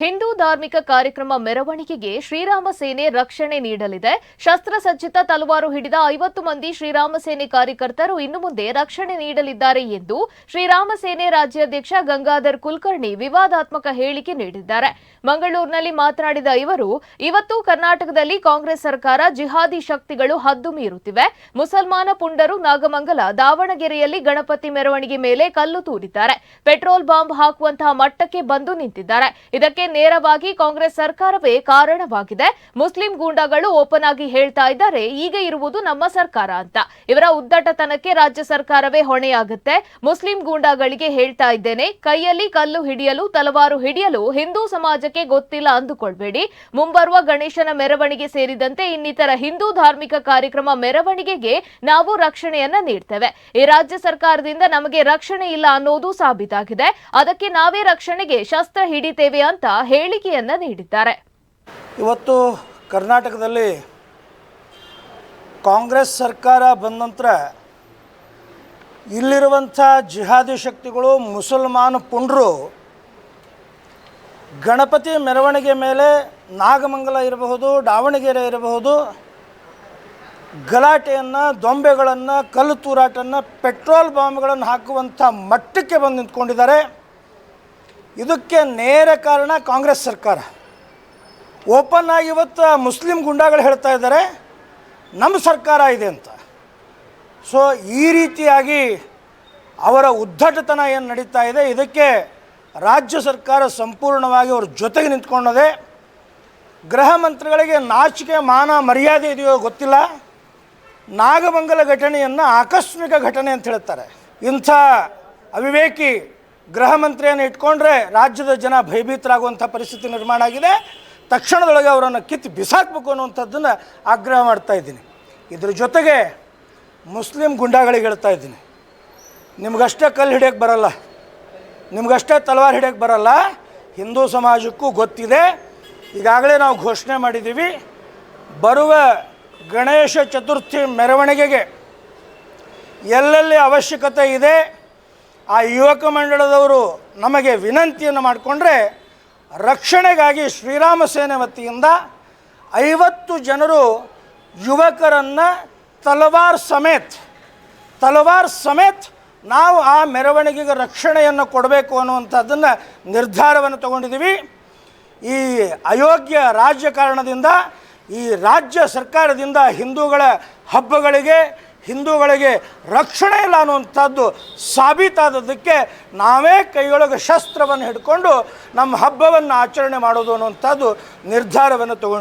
ಹಿಂದೂ ಧಾರ್ಮಿಕ ಕಾರ್ಯಕ್ರಮ ಮೆರವಣಿಗೆಗೆ ಶ್ರೀರಾಮ ಸೇನೆ ರಕ್ಷಣೆ ನೀಡಲಿದೆ. ಶಸ್ತ್ರಸಜ್ಜಿತ ತಲವಾರು ಹಿಡಿದ ಐವತ್ತು ಮಂದಿ ಶ್ರೀರಾಮ ಸೇನೆ ಕಾರ್ಯಕರ್ತರು ಇನ್ನು ಮುಂದೆ ರಕ್ಷಣೆ ನೀಡಲಿದ್ದಾರೆ ಎಂದು ಶ್ರೀರಾಮ ಸೇನೆ ರಾಜ್ಯಾಧ್ಯಕ್ಷ ಗಂಗಾಧರ್ ಕುಲಕರ್ಣಿ ವಿವಾದಾತ್ಮಕ ಹೇಳಿಕೆ ನೀಡಿದ್ದಾರೆ. ಮಂಗಳೂರಿನಲ್ಲಿ ಮಾತನಾಡಿದ ಇವರು, ಇವತ್ತು ಕರ್ನಾಟಕದಲ್ಲಿ ಕಾಂಗ್ರೆಸ್ ಸರ್ಕಾರ ಜಿಹಾದಿ ಶಕ್ತಿಗಳು ಹದ್ದು ಮೀರುತ್ತಿವೆ. ಮುಸಲ್ಮಾನ ಪುಂಡರು ನಾಗಮಂಗಲ, ದಾವಣಗೆರೆಯಲ್ಲಿ ಗಣಪತಿ ಮೆರವಣಿಗೆ ಮೇಲೆ ಕಲ್ಲು ತೂರಿದ್ದಾರೆ. ಪೆಟ್ರೋಲ್ ಬಾಂಬ್ ಹಾಕುವಂತಹ ಮಟ್ಟಕ್ಕೆ ಬಂದು ನಿಂತಿದ್ದಾರೆ. ಇದಕ್ಕೆ ನೇರವಾಗಿ ಕಾಂಗ್ರೆಸ್ ಸರ್ಕಾರವೇ ಕಾರಣವಾಗಿದೆ. ಮುಸ್ಲಿಂ ಗೂಂಡಾಗಳು ಓಪನ್ ಆಗಿ ಹೇಳ್ತಾ ಇದ್ದಾರೆ. ಈಗ ಇರುವುದು ನಮ್ಮ ಸರ್ಕಾರ ಅಂತ. ಇವರ ಉದ್ದಟತನಕ್ಕೆ ರಾಜ್ಯ ಸರ್ಕಾರವೇ ಹೊಣೆಯಾಗುತ್ತೆ. ಮುಸ್ಲಿಂ ಗೂಂಡಾಗಳಿಗೆ ಹೇಳ್ತಾ ಇದ್ದೇನೆ, ಕೈಯಲ್ಲಿ ಕಲ್ಲು ಹಿಡಿಯಲು, ತಲವಾರು ಹಿಡಿಯಲು ಹಿಂದೂ ಸಮಾಜಕ್ಕೆ ಗೊತ್ತಿಲ್ಲ ಅಂದುಕೊಳ್ಬೇಡಿ. ಮುಂಬರುವ ಗಣೇಶನ ಮೆರವಣಿಗೆ ಸೇರಿದಂತೆ ಇನ್ನಿತರ ಹಿಂದೂ ಧಾರ್ಮಿಕ ಕಾರ್ಯಕ್ರಮ ಮೆರವಣಿಗೆಗೆ ನಾವು ರಕ್ಷಣೆಯನ್ನ ನೀಡ್ತೇವೆ. ಈ ರಾಜ್ಯ ಸರ್ಕಾರದಿಂದ ನಮಗೆ ರಕ್ಷಣೆ ಇಲ್ಲ ಅನ್ನೋದು ಸಾಬೀತಾಗಿದೆ. ಅದಕ್ಕೆ ನಾವೇ ರಕ್ಷಣೆಗೆ ಶಸ್ತ್ರ ಹಿಡಿತೇವೆ ಅಂತ ಹೇಳಿಕೆಯನ್ನ ನೀಡಿದ್ದಾರೆ. ಇವತ್ತು ಕರ್ನಾಟಕದಲ್ಲಿ ಕಾಂಗ್ರೆಸ್ ಸರ್ಕಾರ ಬಂದ ನಂತರ ಇಲ್ಲಿರುವಂಥ ಜಿಹಾದಿ ಶಕ್ತಿಗಳು, ಮುಸಲ್ಮಾನ ಪುಂಡ್ರು ಗಣಪತಿ ಮೆರವಣಿಗೆ ಮೇಲೆ ನಾಗಮಂಗಲ ಇರಬಹುದು, ದಾವಣಗೆರೆ ಇರಬಹುದು, ಗಲಾಟೆಯನ್ನು, ದೊಂಬೆಗಳನ್ನು, ಕಲ್ಲು ತೂರಾಟನ್ನು, ಪೆಟ್ರೋಲ್ ಬಾಂಬ್ಗಳನ್ನು ಹಾಕುವಂಥ ಮಟ್ಟಕ್ಕೆ ಬಂದು ನಿಂತ್ಕೊಂಡಿದ್ದಾರೆ. ಇದಕ್ಕೆ ನೇರ ಕಾರಣ ಕಾಂಗ್ರೆಸ್ ಸರ್ಕಾರ. ಓಪನ್ ಆಗಿ ಇವತ್ತು ಮುಸ್ಲಿಂ ಗುಂಡಾಗಳು ಹೇಳ್ತಾ ಇದ್ದಾರೆ ನಮ್ಮ ಸರ್ಕಾರ ಇದೆ ಅಂತ. ಸೊ ಈ ರೀತಿಯಾಗಿ ಅವರ ಉದ್ದಟತನ ಏನು ನಡೀತಾ ಇದೆ, ಇದಕ್ಕೆ ರಾಜ್ಯ ಸರ್ಕಾರ ಸಂಪೂರ್ಣವಾಗಿ ಅವ್ರ ಜೊತೆಗೆ ನಿಂತ್ಕೊಂಡದೆ, ಗೃಹ ಮಂತ್ರಿಗಳಿಗೆ ನಾಚಿಕೆ, ಮಾನ, ಮರ್ಯಾದೆ ಇದೆಯೋ ಗೊತ್ತಿಲ್ಲ. ನಾಗಮಂಗಲ ಘಟನೆಯನ್ನು ಆಕಸ್ಮಿಕ ಘಟನೆ ಅಂತ ಹೇಳ್ತಾರೆ. ಇಂಥ ಅವಿವೇಕಿ ಗೃಹ ಮಂತ್ರಿಯನ್ನು ಇಟ್ಕೊಂಡ್ರೆ ರಾಜ್ಯದ ಜನ ಭಯಭೀತರಾಗುವಂಥ ಪರಿಸ್ಥಿತಿ ನಿರ್ಮಾಣ ಆಗಿದೆ. ತಕ್ಷಣದೊಳಗೆ ಅವರನ್ನು ಕಿತ್ತು ಬಿಸಾಕ್ಬೇಕು ಅನ್ನುವಂಥದ್ದನ್ನು ಆಗ್ರಹ ಮಾಡ್ತಾ ಇದ್ದೀನಿ. ಇದ್ರ ಜೊತೆಗೆ ಮುಸ್ಲಿಂ ಗುಂಡಾಗಳಿಗೆ ಹೇಳ್ತಾ ಇದ್ದೀನಿ. ನಿಮ್ಗಷ್ಟೇ ಕಲ್ಲು ಹಿಡಿಯೋಕ್ಕೆ ಬರಲ್ಲ. ನಿಮ್ಗಷ್ಟೇ ತಲವಾರು ಹಿಡಿಯೋಕ್ಕೆ ಬರಲ್ಲ. ಹಿಂದೂ ಸಮಾಜಕ್ಕೂ ಗೊತ್ತಿದೆ. ಈಗಾಗಲೇ ನಾವು ಘೋಷಣೆ ಮಾಡಿದ್ದೀವಿ. ಬರುವ ಗಣೇಶ ಚತುರ್ಥಿ ಮೆರವಣಿಗೆಗೆ ಎಲ್ಲೆಲ್ಲಿ ಅವಶ್ಯಕತೆ ಇದೆ ಆ ಯುವಕ ಮಂಡಳದವರು ನಮಗೆ ವಿನಂತಿಯನ್ನು ಮಾಡಿಕೊಂಡ್ರೆ ರಕ್ಷಣೆಗಾಗಿ ಶ್ರೀರಾಮ ಸೇನೆ ವತಿಯಿಂದ ಐವತ್ತು ಜನರು ಯುವಕರನ್ನು ತಲವಾರ್ ಸಮೇತ್ ತಲವಾರ್ ಸಮೇತ್ ನಾವು ಆ ಮೆರವಣಿಗೆಗೆ ರಕ್ಷಣೆಯನ್ನು ಕೊಡಬೇಕು ಅನ್ನುವಂಥದ್ದನ್ನು ನಿರ್ಧಾರವನ್ನು ತಗೊಂಡಿದ್ದೀವಿ. ಈ ಅಯೋಗ್ಯ ರಾಜಕಾರಣದಿಂದ, ಈ ರಾಜ್ಯ ಸರ್ಕಾರದಿಂದ ಹಿಂದೂಗಳ ಹಬ್ಬಗಳಿಗೆ ಹಿಂದೂಗಳಿಗೆ ರಕ್ಷಣೆ ಇಲ್ಲ ಅನ್ನುವಂಥದ್ದು ಸಾಬೀತಾದದಕ್ಕೆ ನಾವೇ ಕೈಯೊಳಗೆ ಶಸ್ತ್ರವನ್ನು ಹಿಡ್ಕೊಂಡು ನಮ್ಮ ಹಬ್ಬವನ್ನು ಆಚರಣೆ ಮಾಡೋದು ಅನ್ನುವಂಥದ್ದು ನಿರ್ಧಾರವನ್ನು ತಗೊಂಡು